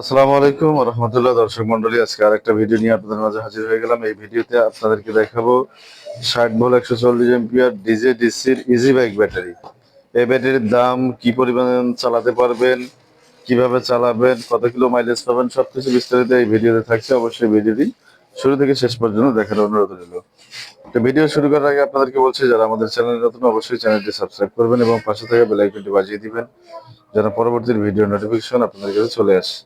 আসসালামু আলাইকুম রহমতুল্লাহ। দর্শক মন্ডলী আজকে আরেকটা ভিডিও নিয়ে আপনাদের মাঝে হাজির হয়ে গেলাম। এই ভিডিওতে আপনাদেরকে দেখাবো ষাট ভোল একশো চল্লিশ এমপিআর ডিজে ডিসির ইজি বাইক ব্যাটারি এই ব্যাটারির দাম কি পরিমাণ চালাতে পারবেন, কীভাবে চালাবেন, কত কিলো মাইলেজ পাবেন, সবকিছু বিস্তারিত এই ভিডিওতে থাকছে। অবশ্যই ভিডিওটি শুরু থেকে শেষ পর্যন্ত দেখার অনুরোধ রইল। তো ভিডিও শুরু করার আগে আপনাদেরকে বলছি, যারা আমাদের চ্যানেল নতুন, অবশ্যই চ্যানেলটি সাবস্ক্রাইব করবেন এবং পাশে থেকে বেল আইকনটি বাজিয়ে দিবেন, যেন পরবর্তী ভিডিও নোটিফিকেশন আপনাদের কাছে চলে আসে।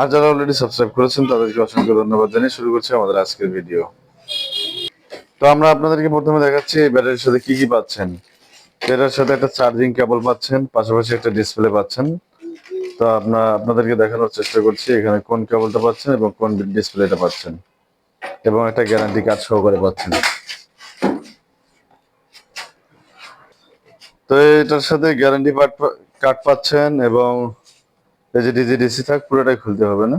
আর যারা অলরেডি সাবস্ক্রাইব করেছেন, তাদেরকে অসংখ্য ধন্যবাদ জানিয়ে শুরু করছি আমাদের আজকের ভিডিও। তো আমরা আপনাদেরকে প্রথমে দেখাচ্ছি, এই ব্যাটারির সাথে কি কি পাচ্ছেন। এটার সাথে একটা চার্জিং কেবল পাচ্ছেন, পাশাপাশি একটা ডিসপ্লে পাচ্ছেন। তো আপনার আপনাদেরকে দেখানোর চেষ্টা করছি, এখানে কোন কেবলটা পাচ্ছেন এবং কোন ডিসপ্লেটা পাচ্ছেন। এবং একটা গ্যারান্টি কার্ড সহকারে পাচ্ছেন। তো এটার সাথে গ্যারান্টি কার্ড পাচ্ছেন এবং এই যে ডিজি ডিসি থাক, পুরোটাই খুলতে হবে না।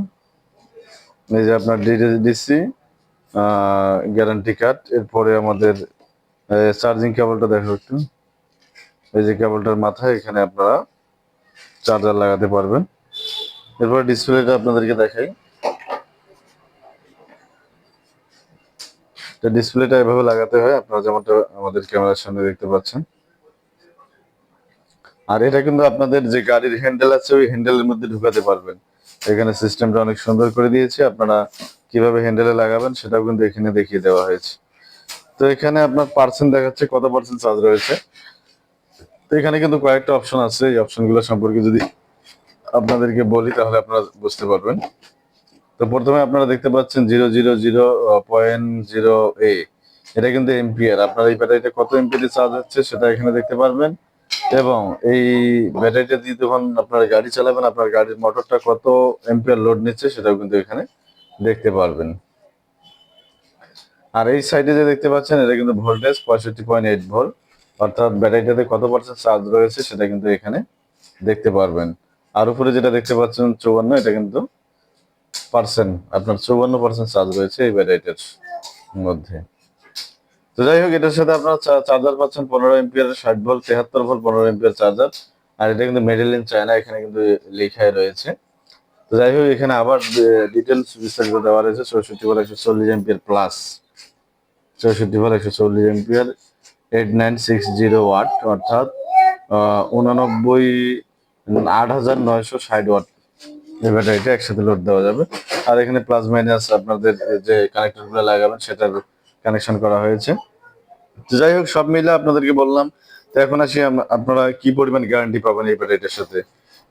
এই যে আপনার ডিসি গ্যারান্টি কার্ড এরপরে আমাদের চার্জিং কেবলটা দেখো একটু এই যে কেবলটার মাথায় এখানে আপনারা চার্জার লাগাতে পারবেন। এরপরে ডিসপ্লেটা আপনাদেরকে দেখাই। ডিসপ্লেটা এভাবে লাগাতে হয়, আপনারা যেমনটা আমাদের ক্যামেরার সামনে দেখতে পাচ্ছেন। আর এটা কিন্তু আপনাদের যে গাড়ির হ্যান্ডেল আছে, ওই হ্যান্ডেলের মধ্যে ঢুকাতে পারবেন। এখানে সিস্টেমটা অনেক সুন্দর করে দিয়েছে, আপনারা কীভাবে হ্যান্ডেলে লাগাবেন সেটাও কিন্তু এখানে দেখিয়ে দেওয়া হয়েছে। তো এখানে আপনার পার্সেন্ট দেখাচ্ছে, কত পার্সেন্ট চার্জ রয়েছে। তো এখানে কিন্তু কয়েকটা অপশন আছে, এই অপশনগুলো সম্পর্কে যদি আপনাদেরকে বলি, তাহলে আপনারা বুঝতে পারবেন। তো প্রথমে আপনারা দেখতে পাচ্ছেন zero zero zero point zero এ এটা কিন্তু এমপিআর আপনার এই ব্যাটারিটা কত এমপিআর চার্জ হচ্ছে সেটা এখানে দেখতে পারবেন। এবং এই ব্যাটারিটা দিয়ে যখন আপনার গাড়ি চালাবেন, আপনার গাড়ির মোটরটা কত এম্পিয়ার লোড নিচ্ছে সেটাও কিন্তু এখানে দেখতে পারবেন। আর এই সাইডে যে দেখতে পাচ্ছেন, এটা কিন্তু ভোল্টেজ পঁয়ষট্টি পয়েন্ট এইট ভোল্ট অর্থাৎ ব্যাটারিটাতে কত পার্সেন্ট চার্জ রয়েছে সেটা কিন্তু এখানে দেখতে পারবেন। আর উপরে যেটা দেখতে পাচ্ছেন চৌবান্ন এটা কিন্তু পার্সেন্ট, আপনার চৌবান্ন পার্সেন্ট চার্জ রয়েছে এই ব্যাটারিটার মধ্যে। তো যাই হোক, এটার সাথে আপনারা চার্জার পাচ্ছেন পনেরো এমপিয়ার ষাট ভোল্ট তেহাত্তর ভোল্ট পনেরো এমপিয়ার চার্জার আর এটা কিন্তু মেডেল ইন চায়না এখানে কিন্তু লেখাই রয়েছে। তো যাই হোক, এখানে আবার ডিটেলস বিস্তারিত দেওয়া রয়েছে। চৌষট্টি ভোল্ট একশো চল্লিশ এমপিয়ার প্লাস চৌষট্টি ভোল্ট একশো চল্লিশ ampere eight nine six zero watt অর্থাৎ উনানব্বই, আট হাজার নয়শো ষাট ওয়াট এই ব্যাটারিটা একসাথে লোড দেওয়া যাবে। আর এখানে প্লাস মাইনাস আপনাদের যে কানেক্টরগুলো লাগাবেন, সেটার কানেকশন করা হয়েছে। যাই হোক, সব মিলে আপনাদেরকে বললাম, তো এখন আসি আপনারা কি পরিমাণ গ্যারান্টি পাবেন এই ব্যাটারিটার সাথে?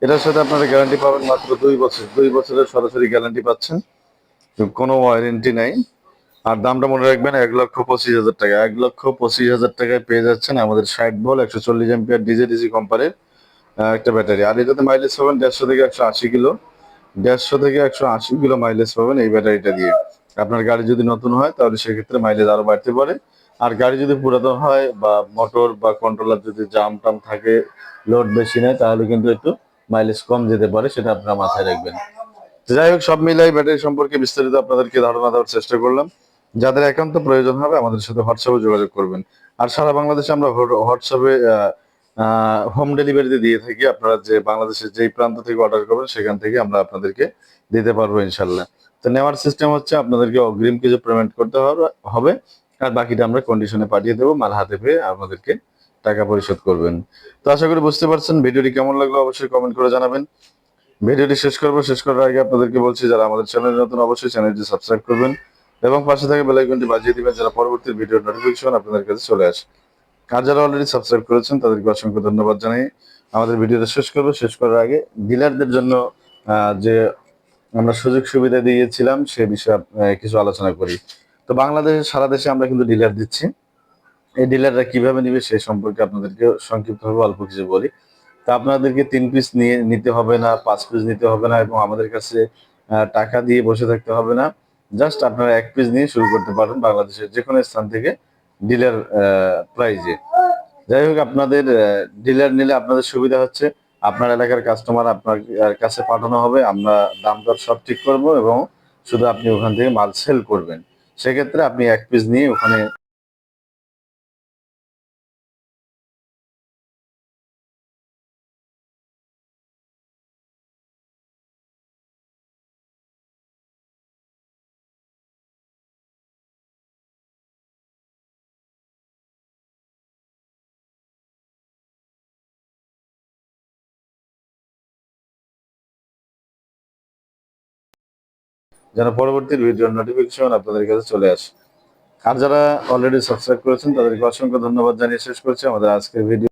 এটার সাথে আপনারা গ্যারান্টি পাবেন মাত্র দুই বছর, দুই বছরের সরাসরি গ্যারান্টি পাচ্ছেন। কোনো ওয়ারেন্টি নাই। আর দামটা মনে রাখবেন, এক লক্ষ পঁচিশ হাজার টাকা। এক লক্ষ পঁচিশ হাজার টাকায় পেয়ে যাচ্ছেন আমাদের ষাট বল একশো চল্লিশ এমপিআর ডিজে ডিজি কোম্পানির একটা ব্যাটারি। আর এটাতে মাইলেজ পাবেন দেড়শো থেকে একশো আশি কিলো দেড়শো থেকে একশো আশি কিলো মাইলেজ পাবেন এই ব্যাটারিটা দিয়ে। আপনার গাড়ি যদি নতুন হয়, তাহলে সেক্ষেত্রে মাইলেজ আরও বাড়তে পারে। আর গাড়ি যদি পুরাতন হয় বা মোটর বা কন্ট্রোলার যদি জাম টাম থাকে লোড বেশি নেয়, তাহলে কিন্তু একটু মাইলেজ কম যেতে পারে, সেটা আপনারা মাথায় রাখবেন। যাই হোক, সব মিলাই ব্যাটারি সম্পর্কে বিস্তারিত আপনাদেরকে ধারণা দেওয়ার চেষ্টা করলাম। যাদের একান্ত প্রয়োজন হবে, আমাদের সাথে হোয়াটসঅ্যাপে যোগাযোগ করবেন। আর সারা বাংলাদেশে আমরা হোয়াটসঅ্যাপে হোম ডেলিভারিতে দিয়ে থাকি। আপনারা যে বাংলাদেশের যেই প্রান্ত থেকে অর্ডার করবেন, সেখান থেকে আমরা আপনাদেরকে দিতে পারব ইনশাল্লাহ। তো নেওয়ার সিস্টেম হচ্ছে আপনাদেরকে অগ্রিম কিছু পেমেন্ট করতে হবে আর বাকিটা আমরা কন্ডিশনে পাঠিয়ে দেবো, মাল হাতে পেয়ে আপনাদেরকে টাকা পরিশোধ করবেন। তো আশা করি বুঝতে পারছেন, ভিডিওটি কেমন লাগল অবশ্যই কমেন্ট করে জানাবেন। ভিডিওটি শেষ করব, শেষ করার আগে আপনাদেরকে বলছি, যারা আমাদের চ্যানেল নতুন, অবশ্যই চ্যানেলটি সাবস্ক্রাইব করবেন। এবং পাশে থেকে বেলাইকনটি বাজিয়ে দিবেন যারা পরবর্তী ভিডিও নোটিফিকেশন আপনাদের কাছে চলে আসে। আর যারা অলরেডি সাবস্ক্রাইব করেছেন, তাদেরকে অসংখ্য ধন্যবাদ জানাই। আমাদের ভিডিওটা শেষ করব। শেষ করার আগে ডিলারদের জন্য যে আমরা সুযোগ সুবিধা দিয়েছিলাম, সে বিষয়ে কিছু আলোচনা করি। তো বাংলাদেশের সারা দেশে আমরা কিন্তু ডিলার দিচ্ছি। এই ডিলাররা কীভাবে নিবে, সে সম্পর্কে আপনাদেরকে সংক্ষিপ্তভাবে অল্প কিছু বলি। তা আপনাদেরকে তিন পিস নিয়ে নিতে হবে না, পাঁচ পিস নিতে হবে না, এবং আমাদের কাছে টাকা দিয়ে বসে থাকতে হবে না। জাস্ট আপনারা এক পিস নিয়ে শুরু করতে পারেন বাংলাদেশের যে কোনো স্থান থেকে। ডিলার প্রাইজে যাই হোক, আপনাদের ডিলার নিলে আপনাদের সুবিধা হচ্ছে। আপনার এলাকার কাস্টমার আপনার কাছে পাঠানো হবে। আমরা দাম দর সব ঠিক করব এবং শুধু আপনি ওখান থেকে মাল সেল করবেন। সেক্ষেত্রে আপনি এক পিস নিয়ে ওখানে যেন পরবর্তী ভিডিওর নোটিফিকেশন আপনাদের কাছে চলে আসে। আর যারা অলরেডি সাবস্ক্রাইব করেছেন, তাদেরকে অসংখ্য ধন্যবাদ জানিয়ে শেষ করছি। আমাদের আজকের ভিডিও